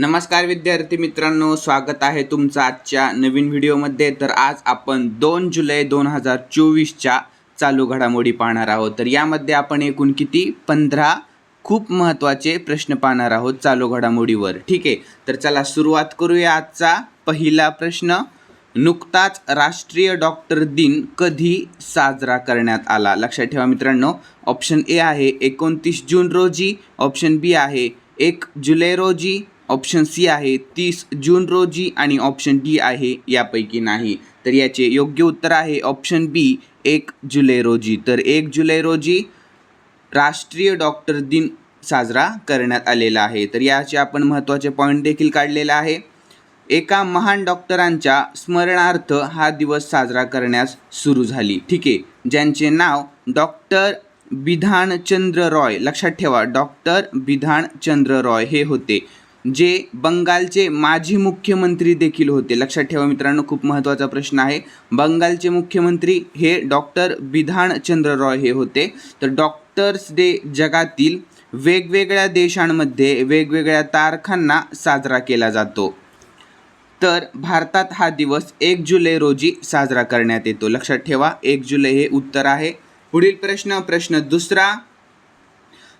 नमस्कार विद्यार्थी मित्रांनो स्वागत आहे तुमचं आजच्या नवीन व्हिडिओमध्ये. तर आज आपण दोन जुलै दोन हजार चोवीसच्या चालू घडामोडी पाहणार आहोत. तर यामध्ये आपण एकूण किती? पंधरा खूप महत्त्वाचे प्रश्न पाहणार आहोत चालू घडामोडीवर. ठीक आहे? तर चला सुरुवात करूया आजचा पहिला प्रश्न. नुकताच राष्ट्रीय डॉक्टर दिन कधी साजरा करण्यात आला? लक्षात ठेवा मित्रांनो ऑप्शन ए आहे एकोणतीस जून रोजी ऑप्शन बी आहे एक जुलै रोजी ऑप्शन सी आहे तीस जून रोजी आणि ऑप्शन डी आहे यापैकी नाही. तर याचे योग्य उत्तर आहे ऑप्शन बी एक जुलै रोजी. तर एक जुलै रोजी राष्ट्रीय डॉक्टर दिन साजरा करण्यात आलेला आहे. तर याचे आपण महत्त्वाचे पॉईंट देखील काढलेला आहे. एका महान डॉक्टरांच्या स्मरणार्थ हा दिवस साजरा करण्यास सुरू झाली. ठीक आहे. ज्यांचे नाव डॉक्टर बिधानचंद्र रॉय. लक्षात ठेवा डॉक्टर बिधानचंद्र रॉय हे होते. जे बंगालचे माजी मुख्यमंत्री देखील होते. लक्षात ठेवा मित्रांनो खूप महत्त्वाचा प्रश्न आहे. बंगालचे मुख्यमंत्री हे डॉक्टर बिधानचंद्र रॉय हे होते. तर डॉक्टर्स डे जगातील वेगवेगळ्या देशांमध्ये वेगवेगळ्या तारखांना साजरा केला जातो. तर भारतात हा दिवस एक जुलै रोजी साजरा करण्यात येतो. लक्षात ठेवा एक जुलै हे उत्तर आहे. पुढील प्रश्न प्रश्न दुसरा.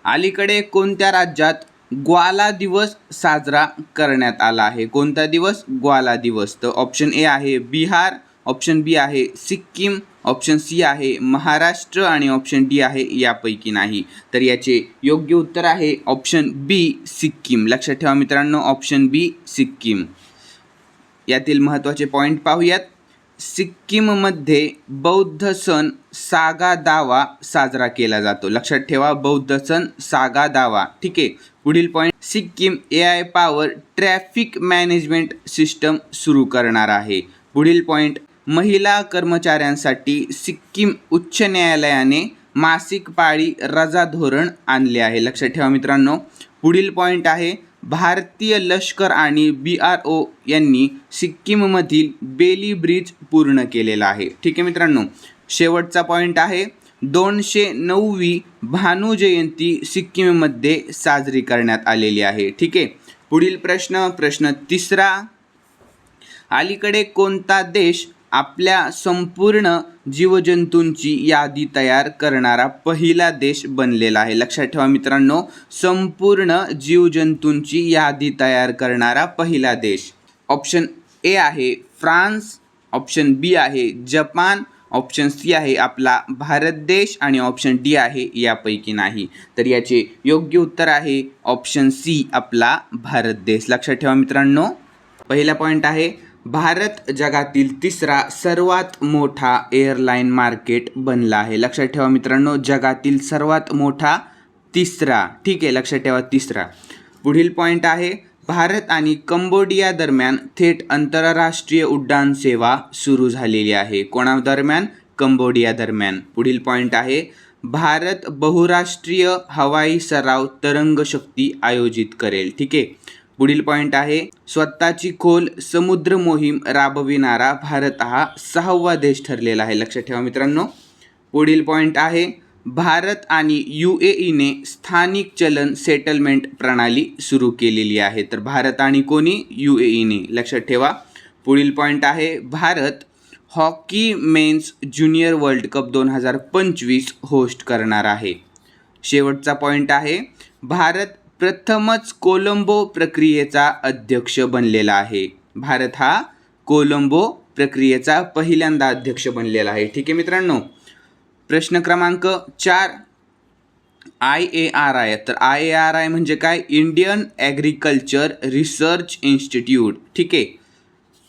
अलीकडे कोणत्या राज्यात ग्वाला दिवस साजरा करण्यात आला आहे. कोणता दिवस? ग्वाला दिवस. तर ऑप्शन ए आहे बिहार ऑप्शन बी आहे सिक्कीम ऑप्शन सी आहे महाराष्ट्र आणि ऑप्शन डी आहे यापैकी नाही. तर याचे योग्य उत्तर आहे ऑप्शन बी सिक्कीम. लक्षात ठेवा मित्रांनो ऑप्शन बी सिक्कीम. यातील महत्त्वाचे पॉईंट पाहूयात. सिक्कीममध्ये बौद्ध सण सागा दावा साजरा केला जातो. लक्षात ठेवा बौद्ध सण सागा दावा. ठीक आहे? पुढील point Sikkim A I power traffic management system सुरू करणार आहे. पुढील पॉईंट महिला कर्मचाऱ्यांसाठी सिक्कीम उच्च न्यायालयाने मासिक पाळी रजा धोरण आणले आहे. लक्षात ठेवा मित्रांनो. पुढील पॉईंट आहे भारतीय लष्कर आणि बी आर ओ यांनी सिक्कीममधील बेली ब्रिज पूर्ण केलेला आहे. ठीक आहे मित्रांनो शेवटचा पॉईंट आहे. दोनशे नववी भानू जयंती सिक्कीममध्ये साजरी करण्यात आलेली आहे. ठीक आहे? पुढील प्रश्न प्रश्न तिसरा. अलीकडे कोणता देश आपल्या संपूर्ण जीवजंतूंची यादी तयार करणारा पहिला देश बनलेला आहे. लक्षात ठेवा मित्रांनो संपूर्ण जीवजंतूंची यादी तयार करणारा पहिला देश. ऑप्शन ए आहे फ्रान्स ऑप्शन बी आहे जपान ऑप्शन सी आहे आपला भारत देश आणि ऑप्शन डी आहे यापैकी नाही. तर याचे योग्य उत्तर आहे ऑप्शन सी आपला भारत देश. लक्षात ठेवा मित्रांनो पहिला पॉईंट आहे भारत जगातील तिसरा सर्वात मोठा एअरलाईन मार्केट बनला आहे. लक्षात ठेवा मित्रांनो जगातील सर्वात मोठा तिसरा. ठीक आहे लक्षात ठेवा तिसरा. पुढील पॉईंट आहे भारत आणि कंबोडिया दरम्यान थेट आंतरराष्ट्रीय उड्डाण सेवा सुरू झालेली आहे. कोणादरम्यान कंबोडिया दरम्यान. पुढील पॉईंट आहे भारत बहुराष्ट्रीय हवाई सराव तरंग शक्ती आयोजित करेल. ठीक आहे. पुढील पॉईंट आहे. स्वतःची खोल समुद्र मोहीम राबविणारा भारत हा सहावा देश ठरलेला आहे. लक्षात ठेवा मित्रांनो. पुढील पॉईंट आहे. भारत आणि यू ए ईने स्थानिक चलन सेटलमेंट प्रणाली सुरू केलेली आहे. तर भारत आणि कोणी? यू ए ईने लक्षात ठेवा. पुढील पॉईंट आहे. Bharat hockey men's junior world cup दोन हजार पंचवीस होस्ट करणार आहे. शेवटचा पॉईंट आहे. भारत प्रथमच कोलंबो प्रक्रियेचा अध्यक्ष बनलेला आहे. भारत हा कोलंबो प्रक्रियेचा पहिल्यांदा अध्यक्ष बनलेला आहे. ठीक आहे मित्रांनो. प्रश्न क्रमांक चार. I A R I. तर आय ए आर आय म्हणजे काय? Indian agriculture research institute. ठीक आहे.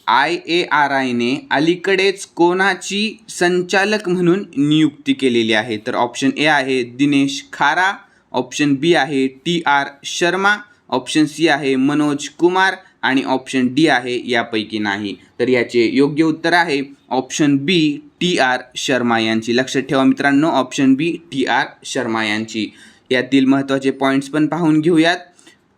आय ए आर आयने अलीकडेच कोणाची संचालक म्हणून नियुक्ती केलेली आहे? तर ऑप्शन ए आहे दिनेश खारा ऑप्शन बी आहे T R Sharma option C आहे मनोज कुमार आणि ऑप्शन डी आहे यापैकी नाही. तर याचे योग्य उत्तर आहे option B T R Sharma यांची. लक्षात ठेवा मित्रांनो option B T R Sharma यांची. यातील महत्त्वाचे पॉईंट्स पण पाहून घेऊयात.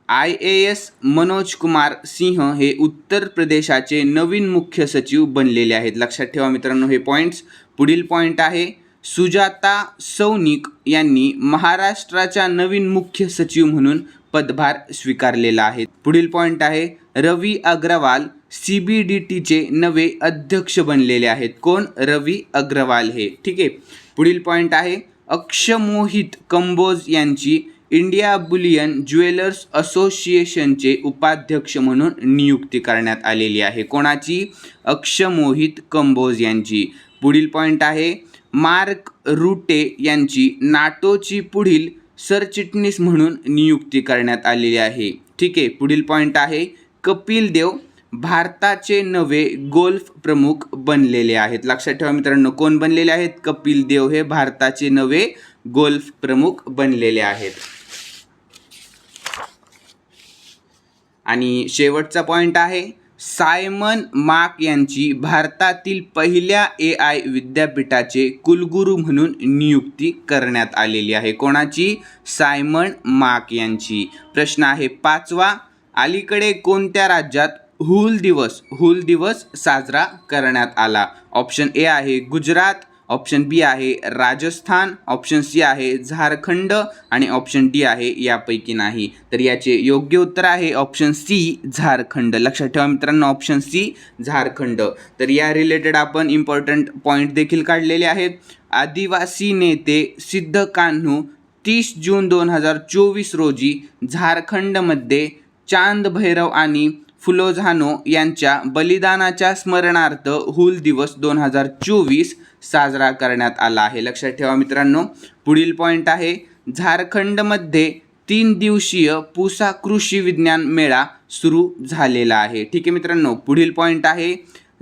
I A S Manoj Kumar Singh हे उत्तर प्रदेशाचे नवीन मुख्य सचिव बनलेले आहेत. लक्षात ठेवा मित्रांनो हे पॉईंट्स पुढील पॉईंट आहे. सुजाता सौनिक यांनी महाराष्ट्राच्या नवीन मुख्य सचिव म्हणून पदभार स्वीकारलेला आहे. पुढील पॉईंट आहे Ravi Agarwal C B D टीचे नवे अध्यक्ष बनलेले आहेत. कोण? रवी अग्रवाल हे. ठीक आहे. पुढील पॉईंट आहे अक्षमोहित कंबोज यांची इंडिया बुलियन ज्वेलर्स असोसिएशनचे उपाध्यक्ष म्हणून नियुक्ती करण्यात आलेली आहे. कोणाची? अक्षमोहित कंबोज यांची. पुढील पॉईंट आहे मार्क रुटे यांची नाटोची पुढील सरचिटणीस म्हणून नियुक्ती करण्यात आलेली आहे. ठीक आहे पुढील पॉईंट आहे. कपिल देव भारताचे नवे गोल्फ प्रमुख बनलेले आहेत. लक्षात ठेवा मित्रांनो कोण बनलेले आहेत? कपिल देव हे भारताचे नवे गोल्फ प्रमुख बनलेले आहेत. आणि शेवटचा पॉईंट आहे. सायमन माक यांची भारतातील पहिल्या ए आय विद्यापीठाचे कुलगुरू म्हणून नियुक्ती करण्यात आलेली आहे. कोणाची? सायमन माक यांची. प्रश्न आहे पाचवा अलीकडे कोणत्या राज्यात हुल दिवस हुल दिवस साजरा करण्यात आला? ऑप्शन ए आहे गुजरात ऑप्शन बी आहे राजस्थान ऑप्शन सी आहे झारखंड आणि ऑप्शन डी आहे यापैकी नाही. तर याचे योग्य उत्तर आहे ऑप्शन सी झारखंड. लक्षात ठेवा मित्रांनो ऑप्शन सी झारखंड. तर या रिलेटेड आपण इम्पॉर्टंट पॉईंट देखील काढलेले आहेत. आदिवासी नेते सिद्ध कान्हू तीस जून दोन हजार चोवीस रोजी झारखंडमध्ये चांद भैरव आणि फुलोझानो यांच्या बलिदानाच्या स्मरणार्थ हुल दिवस दोन हजार चोवीस साजरा करण्यात आला आहे. लक्षात ठेवा मित्रांनो पुढील पॉईंट आहे झारखंडमध्ये तीन दिवसीय पुसा कृषी विज्ञान मेळा सुरू झालेला आहे. ठीक आहे मित्रांनो पुढील पॉईंट आहे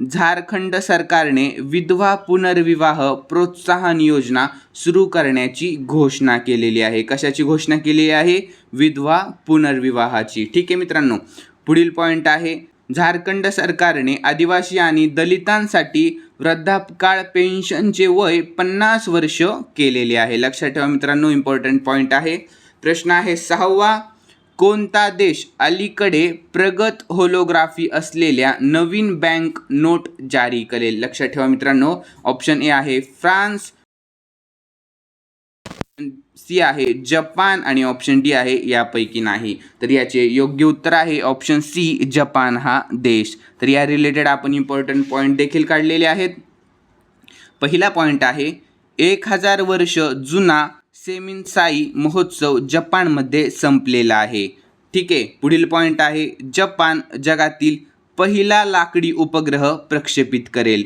झारखंड सरकारने विधवा पुनर्विवाह प्रोत्साहन योजना सुरू करण्याची घोषणा केलेली आहे. कशाची घोषणा केलेली आहे? विधवा पुनर्विवाहाची. ठीक आहे मित्रांनो पुढील पॉईंट आहे. झारखंड सरकारने आदिवासी आणि दलितांसाठी वृद्धापकाळ पेन्शनचे वय पन्नास वर्ष केलेले आहे. लक्षात ठेवा मित्रांनो इम्पॉर्टंट पॉईंट आहे. प्रश्न आहे सहावा कोणता देश अलीकडे प्रगत होलोग्राफी असलेल्या नवीन बँक नोट जारी करेल? लक्षात ठेवा मित्रांनो. ऑप्शन ए आहे फ्रान्स. सी आहे जपान आणि ऑप्शन डी आहे यापैकी नाही. तर याचे योग्य उत्तर आहे ऑप्शन सी जपान हा देश. तर या रिलेटेड आपण इम्पॉर्टंट पॉईंट देखील काढलेले आहेत. पहिला पॉईंट आहे एक हजार वर्ष जुना सेमिनसाई महोत्सव जपानमध्ये संपलेला आहे. ठीक आहे पुढील पॉईंट आहे. जपान जगातील पहिला लाकडी उपग्रह प्रक्षेपित करेल.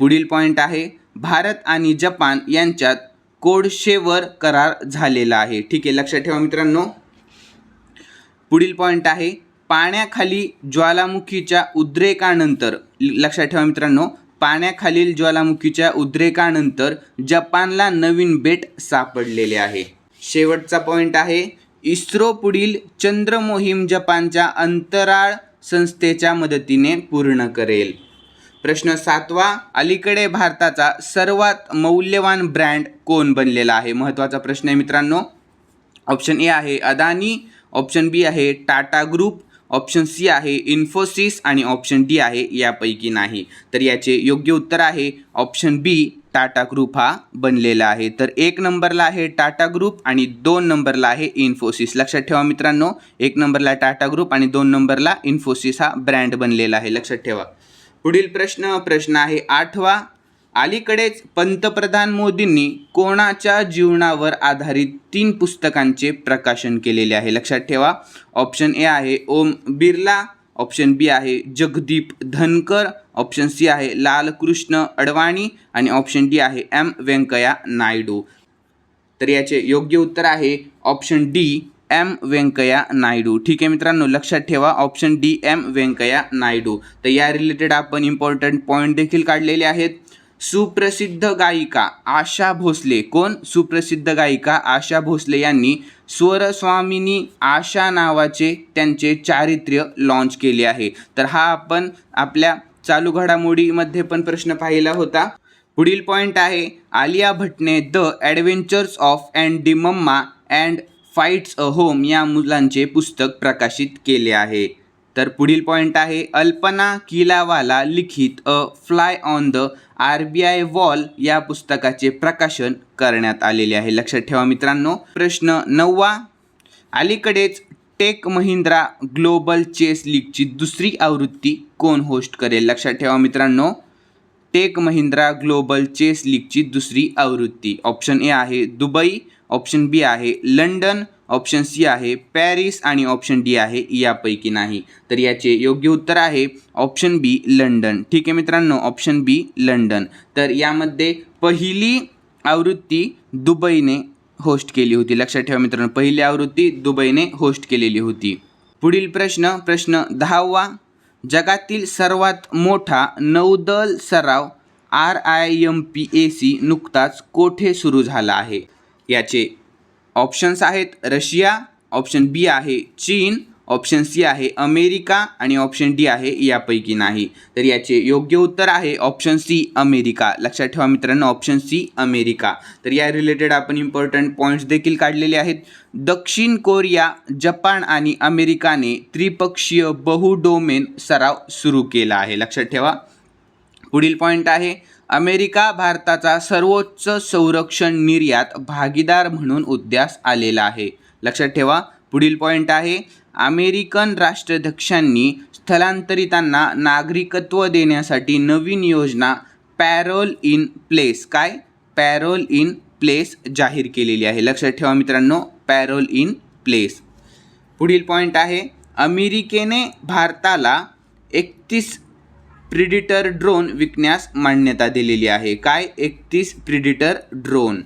पुढील पॉईंट आहे भारत आणि जपान यांच्यात कोडशेवर करार झालेला आहे. ठीक आहे लक्षात ठेवा मित्रांनो. पुढील पॉईंट आहे पाण्याखाली ज्वालामुखीच्या उद्रेकानंतर लक्षात ठेवा मित्रांनो. पाण्याखालील ज्वालामुखीच्या उद्रेकानंतर जपानला नवीन बेट सापडलेले आहे. शेवटचा पॉईंट आहे. इस्रो पुढील चंद्र मोहीम जपानच्या अंतराळ संस्थेच्या मदतीने पूर्ण करेल. प्रश्न सातवा अलीकडे भारताचा सर्वात मौल्यवान ब्रँड कोण बनलेला आहे? महत्त्वाचा प्रश्न आहे मित्रांनो. ऑप्शन ए आहे अदानी ऑप्शन बी आहे टाटा ग्रुप ऑप्शन सी आहे इन्फोसिस आणि ऑप्शन डी आहे यापैकी नाही. तर याचे योग्य उत्तर आहे ऑप्शन बी टाटा ग्रुप हा बनलेला आहे. तर एक नंबरला आहे टाटा ग्रुप आणि दोन नंबरला आहे इन्फोसिस. लक्षात ठेवा मित्रांनो एक नंबरला टाटा ग्रुप आणि दोन नंबरला इन्फोसिस हा ब्रँड बनलेला आहे. लक्षात ठेवा. पुढील प्रश्न प्रश्न आहे आठवा अलीकडेच पंतप्रधान मोदींनी कोणाच्या जीवनावर आधारित तीन पुस्तकांचे प्रकाशन केलेले आहे. लक्षात ठेवा ऑप्शन ए आहे ओम बिर्ला ऑप्शन बी आहे जगदीप धनकर ऑप्शन सी आहे लालकृष्ण अडवाणी आणि ऑप्शन डी आहे एम व्यंकय्या नायडू. तर याचे योग्य उत्तर आहे option D M Venkaiah Naidu. ठीक आहे मित्रांनो लक्षात ठेवा option D M Venkaiah Naidu. तर या रिलेटेड आपण इम्पॉर्टंट पॉईंट देखील काढलेले आहेत. सुप्रसिद्ध गायिका आशा भोसले. कोण? सुप्रसिद्ध गायिका आशा भोसले यांनी स्वरस्वामिनी आशा नावाचे त्यांचे चारित्र्य लॉन्च केले आहे. तर हा आपण आपल्या चालू घडामोडीमध्ये पण प्रश्न पाहिला होता. पुढील पॉईंट आहे Alia भट्टने the adventures of Ed a mamma Ed finds a home या मुलांचे पुस्तक प्रकाशित केले आहे. तर पुढील पॉईंट आहे अल्पना किलावाला लिखित a fly on the R B I wall या पुस्तकाचे प्रकाशन करण्यात आलेले आहे. लक्षात ठेवा मित्रांनो प्रश्न नववा अलीकडेच टेक महिंद्रा ग्लोबल चेस लीगची दुसरी आवृत्ती कोण होस्ट करेल? लक्षात ठेवा मित्रांनो टेक महिंद्रा ग्लोबल चेस लीगची दुसरी आवृत्ती. ऑप्शन ए आहे दुबई ऑप्शन बी आहे लंडन ऑप्शन सी आहे पॅरिस आणि ऑप्शन डी आहे यापैकी नाही. तर याचे योग्य उत्तर आहे ऑप्शन बी लंडन. ठीक आहे मित्रांनो ऑप्शन बी लंडन. तर यामध्ये पहिली आवृत्ती दुबईने होस्ट केली होती. लक्षात ठेवा मित्रांनो पहिली आवृत्ती दुबईने होस्ट केलेली होती. पुढील प्रश्न प्रश्न दहावा. जगातील सर्वात मोठा नौदल सराव R I M P A C नुकताच कोठे सुरू झाला आहे? याचे ऑप्शन्स आहेत रशिया ऑप्शन बी आहे चीन ऑप्शन सी आहे अमेरिका आणि ऑप्शन डी आहे यापैकी नाही. तर याचे योग्य उत्तर आहे ऑप्शन सी अमेरिका. लक्षात ठेवा मित्रांनो ऑप्शन सी अमेरिका. तर या रिलेटेड आपण इम्पॉर्टंट पॉईंट्स देखील काढलेले आहेत. दक्षिण कोरिया जपान आणि अमेरिकाने त्रिपक्षीय बहुडोमेन सराव सुरू केला आहे. लक्षात ठेवा. पुढील पॉईंट आहे अमेरिका भारताचा सर्वोच्च संरक्षण निर्यात भागीदार म्हणून उद्यास आलेला आहे. लक्षात ठेवा पुढील पॉईंट आहे. अमेरिकन राष्ट्राध्यक्षांनी स्थलांतरितांना नागरिकत्व देण्यासाठी नवीन योजना पॅरोल इन प्लेस काय? पॅरोल इन प्लेस जाहीर केलेली आहे. लक्षात ठेवा मित्रांनो पॅरोल इन प्लेस पुढील पॉईंट आहे. अमेरिकेने भारताला एकतीस प्रिडिटर ड्रोन विकण्यास मान्यता दिलेली आहे. काय? एकतीस प्रिडिटर ड्रोन.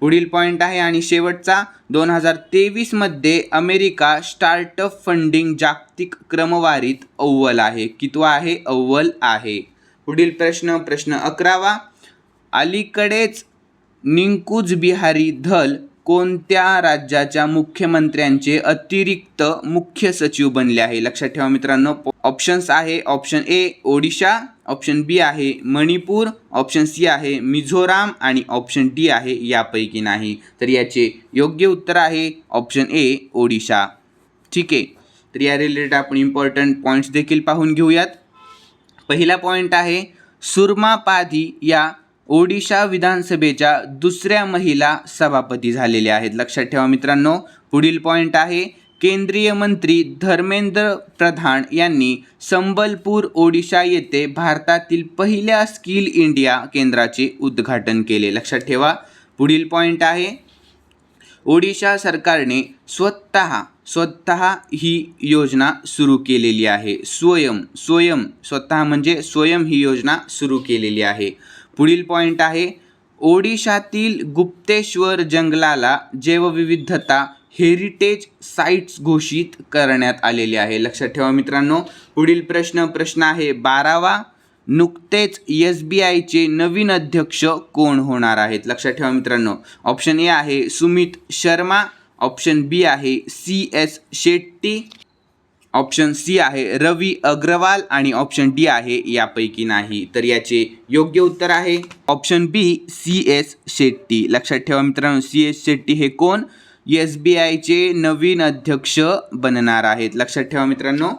पुढील पॉईंट आहे आणि शेवटचा. दोन हजार तेवीसमध्ये अमेरिका स्टार्टअप फंडिंग जागतिक क्रमवारीत अव्वल आहे. कितवा आहे? अव्वल आहे. पुढील प्रश्न प्रश्न अकरावा. अलीकडेच निंकुज बिहारी धल कोणत्या राज्याच्या मुख्यमंत्र्यांचे अतिरिक्त मुख्य सचिव बनले आहे? लक्षात ठेवा मित्रांनो ऑप्शन्स आहे option A Odisha option B आहे मणिपूर ऑप्शन सी आहे मिझोराम आणि ऑप्शन डी आहे यापैकी नाही. तर याचे योग्य उत्तर आहे ऑप्शन ए ओडिशा. ठीक आहे. तर या रिलेटेड आपण इम्पॉर्टंट पॉईंट्स देखील पाहून घेऊयात. पहिला पॉईंट आहे सुरमा पाधी या ओडिशा विधानसभेच्या दुसऱ्या महिला सभापती झालेल्या आहेत. लक्षात ठेवा मित्रांनो पुढील पॉईंट आहे. केंद्रीय मंत्री धर्मेंद्र प्रधान यांनी संबलपूर ओडिशा येथे भारतातील पहिल्या स्किल इंडिया केंद्राचे उद्घाटन केले. लक्षात ठेवा पुढील पॉईंट आहे. ओडिशा सरकारने स्वतः स्वतः ही योजना सुरू केलेली आहे. स्वयं स्वयं स्वतः म्हणजे स्वयं ही योजना सुरू केलेली आहे. पुढील पॉईंट आहे. ओडिशातील गुप्तेश्वर जंगलाला जैवविविधता हेरिटेज साईट्स घोषित करण्यात आलेले आहे. लक्षात ठेवा मित्रांनो पुढील प्रश्न प्रश्न आहे बारावा. नुकतेच एस बी आयचे नवीन अध्यक्ष कोण होणार आहेत? लक्षात ठेवा मित्रांनो ऑप्शन ए आहे सुमित शर्मा ऑप्शन बी आहे C S Shetty. Option C आहे रवी अग्रवाल आणि ऑप्शन डी आहे यापैकी नाही. तर याचे योग्य उत्तर आहे. Option B C S Shetty. लक्षात ठेवा मित्रांनो सी एस शेट्टी हे कोण? एस बी आयचे नवीन अध्यक्ष बनणार आहेत. लक्षात ठेवा मित्रांनो.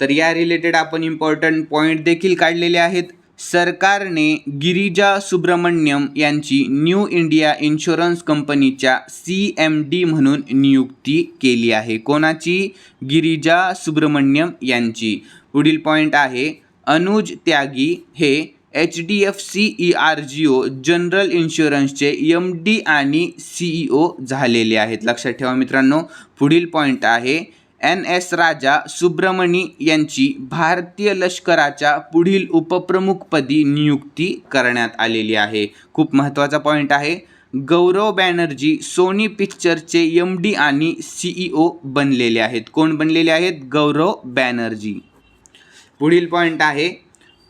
तर या रिलेटेड आपण इम्पॉर्टंट पॉईंट देखील काढलेले आहेत. सरकारने गिरिजा सुब्रमण्यम यांची न्यू इंडिया इन्शुरन्स कंपनीच्या सी एम डी म्हणून नियुक्ती केली आहे. कोणाची? गिरिजा सुब्रमण्यम यांची. पुढील पॉईंट आहे अनुज त्यागी हे H D F C E R G O general इन्शुरन्सचे एम डी आणि सी ई ओ झालेले आहेत. लक्षात ठेवा मित्रांनो पुढील पॉईंट आहे एन एस राजा सुब्रमणी यांची भारतीय लष्कराच्या पुढील उपप्रमुखपदी नियुक्ती करण्यात आलेली आहे. खूप महत्त्वाचा पॉईंट आहे. गौरव बॅनर्जी सोनी पिक्चरचे एम डी आणि सीईओ ओ बनलेले आहेत. कोण बनलेले आहेत? गौरव बॅनर्जी. पुढील पॉईंट आहे.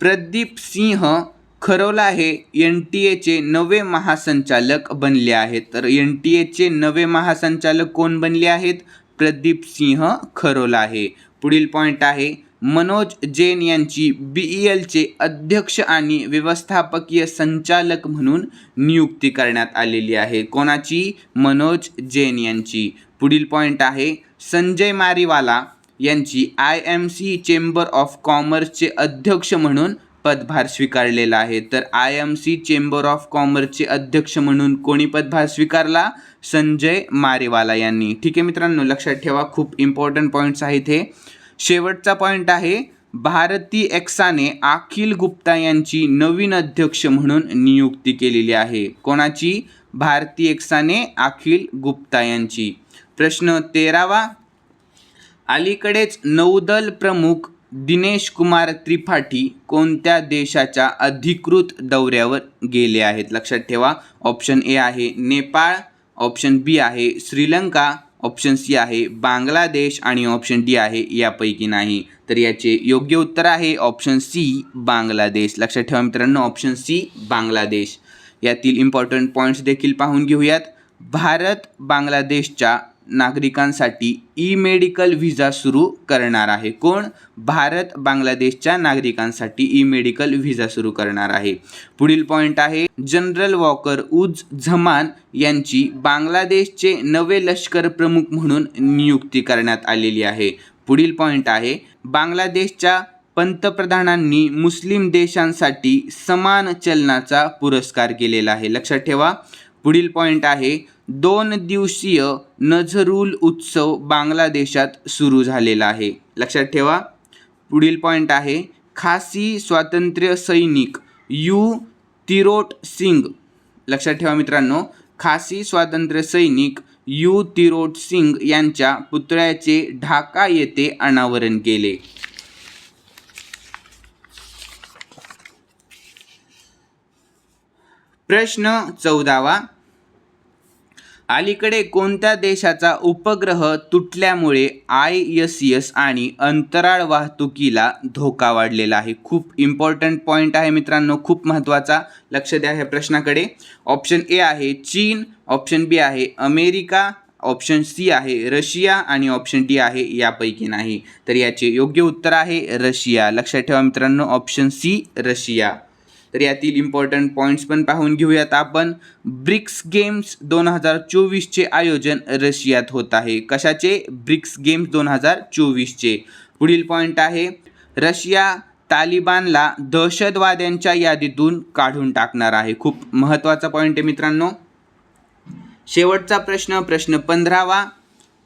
प्रदीप सिंह खरोला हे एन टी एचे नवे महासंचालक बनले आहेत. तर एन टी एचे नवे महासंचालक कोण बनले आहेत? प्रदीप सिंह खरोला आहे. पुढील पॉईंट आहे मनोज जैन यांची बी ई एलचे अध्यक्ष आणि व्यवस्थापकीय संचालक म्हणून नियुक्ती करण्यात आलेली आहे. कोणाची? मनोज जैन यांची. पुढील पॉईंट आहे संजय मारीवाला यांची I M C chamber of कॉमर्सचे अध्यक्ष म्हणून पदभार स्वीकारलेला आहे. तर I M C chamber of कॉमर्सचे अध्यक्ष म्हणून कोणी पदभार स्वीकारला? संजय मारेवाला यांनी. ठीक आहे मित्रांनो लक्षात ठेवा खूप इम्पॉर्टंट पॉईंट्स आहेत हे. शेवटचा पॉईंट आहे भारती एक्साने अखिल गुप्ता यांची नवीन अध्यक्ष म्हणून नियुक्ती केलेली आहे. कोणाची? भारती एक्साने अखिल गुप्ता यांची. प्रश्न तेरावा. अलीकडेच नौदल प्रमुख दिनेश कुमार त्रिपाठी कोणत्या देशाच्या अधिकृत दौऱ्यावर गेले आहेत? लक्षात ठेवा ऑप्शन ए आहे नेपाळ ऑप्शन बी आहे श्रीलंका ऑप्शन सी आहे बांगलादेश आणि ऑप्शन डी आहे यापैकी नाही. तर याचे योग्य उत्तर आहे ऑप्शन सी बांगलादेश. लक्षात ठेवा मित्रांनो ऑप्शन सी बांगलादेश. यातील इम्पॉर्टंट पॉईंट्स देखील पाहून घेऊयात. भारत बांगलादेशच्या नागरिकांसाठी ई मेडिकल व्हिसा सुरू करणार आहे. कोण? भारत बांगलादेशच्या नागरिकांसाठी ई मेडिकल व्हिसा सुरू करणार आहे. पुढील पॉईंट आहे जनरल वॉकर उज झमान यांची बांगलादेशचे नवे लष्कर प्रमुख म्हणून नियुक्ती करण्यात आलेली आहे. पुढील पॉईंट आहे बांगलादेशच्या पंतप्रधानांनी मुस्लिम देशांसाठी समान चलनाचा पुरस्कार केलेला आहे. लक्षात ठेवा. पुढील पॉईंट आहे दोन दिवसीय नझरुल उत्सव बांगलादेशात सुरू झालेला आहे. लक्षात ठेवा पुढील पॉईंट आहे खासी स्वातंत्र्य सैनिक यू. तिरोट सिंग. लक्षात ठेवा मित्रांनो खासी स्वातंत्र्य सैनिक यू. तिरोट सिंग यांच्या पुतळ्याचे ढाका येथे अनावरण केले. प्रश्न चौदावा अलीकडे कोणत्या देशाचा उपग्रह तुटल्यामुळे आय यस यस आणि अंतराळ वाहतुकीला धोका वाढलेला आहे? खूप इम्पॉर्टंट पॉईंट आहे मित्रांनो खूप महत्त्वाचा. लक्ष द्या ह्या प्रश्नाकडे. ऑप्शन ए आहे चीन ऑप्शन बी आहे अमेरिका ऑप्शन सी आहे रशिया आणि ऑप्शन डी आहे यापैकी नाही. तर याचे योग्य उत्तर आहे रशिया. लक्षात ठेवा मित्रांनो ऑप्शन सी रशिया. तर यातील इम्पॉर्टंट पॉईंट्स पण पाहून घेऊयात आपण. ब्रिक्स गेम्स दोन हजार चोवीसचे आयोजन रशियात होत आहे. कशाचे? ब्रिक्स गेम्स दोन हजार चोवीसचे. पुढील पॉईंट आहे. रशिया तालिबानला दहशतवाद्यांच्या यादीतून काढून टाकणार आहे. खूप महत्त्वाचा पॉईंट आहे मित्रांनो. शेवटचा प्रश्न प्रश्न पंधरावा.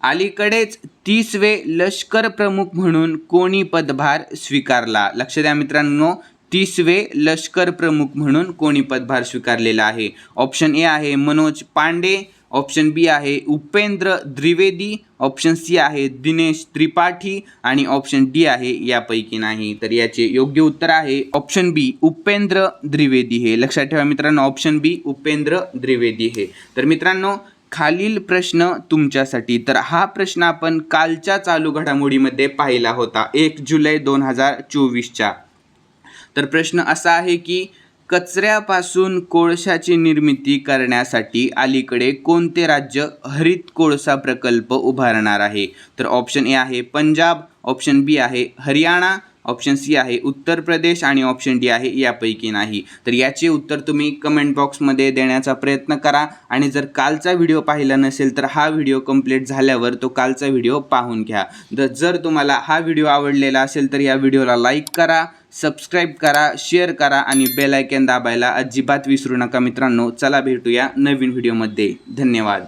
अलीकडेच तीसवे लष्कर प्रमुख म्हणून कोणी पदभार स्वीकारला? लक्ष द्या मित्रांनो. तीसवे लष्कर प्रमुख म्हणून कोणी पदभार स्वीकारलेला आहे? ऑप्शन ए आहे मनोज पांडे ऑप्शन बी आहे उपेंद्र द्विवेदी ऑप्शन सी आहे दिनेश त्रिपाठी आणि ऑप्शन डी आहे यापैकी नाही. तर याचे योग्य उत्तर आहे ऑप्शन बी उपेंद्र द्विवेदी हे. लक्षात ठेवा मित्रांनो ऑप्शन बी उपेंद्र द्विवेदी हे. तर मित्रांनो खालील प्रश्न तुमच्यासाठी. तर हा प्रश्न आपण कालच्या चालू घडामोडीमध्ये पाहिला होता. एक जुलै दोन हजार चोवीसच्या. तर प्रश्न असा आहे की कचऱ्यापासून कोळशाची निर्मिती करण्यासाठी अलीकडे कोणते राज्य हरित कोळसा प्रकल्प उभारणार आहे? तर ऑप्शन ए आहे पंजाब ऑप्शन बी आहे हरियाणा ऑप्शन सी आहे उत्तर प्रदेश आणि ऑप्शन डी आहे यापैकी नाही. तर याचे उत्तर तुम्ही कमेंट बॉक्समध्ये देण्याचा प्रयत्न करा आणि जर कालचा व्हिडिओ पाहिला नसेल तर हा व्हिडिओ कंप्लीट झाल्यावर तो कालचा व्हिडिओ पाहून घ्या. तर जर तुम्हाला हा व्हिडिओ आवडलेला असेल तर या व्हिडिओला लाईक करा. सबस्क्राईब करा शेअर करा आणि बेल आयकन दाबायला अजिबात विसरू नका मित्रांनो. चला भेटूया नवीन व्हिडिओमध्ये धन्यवाद.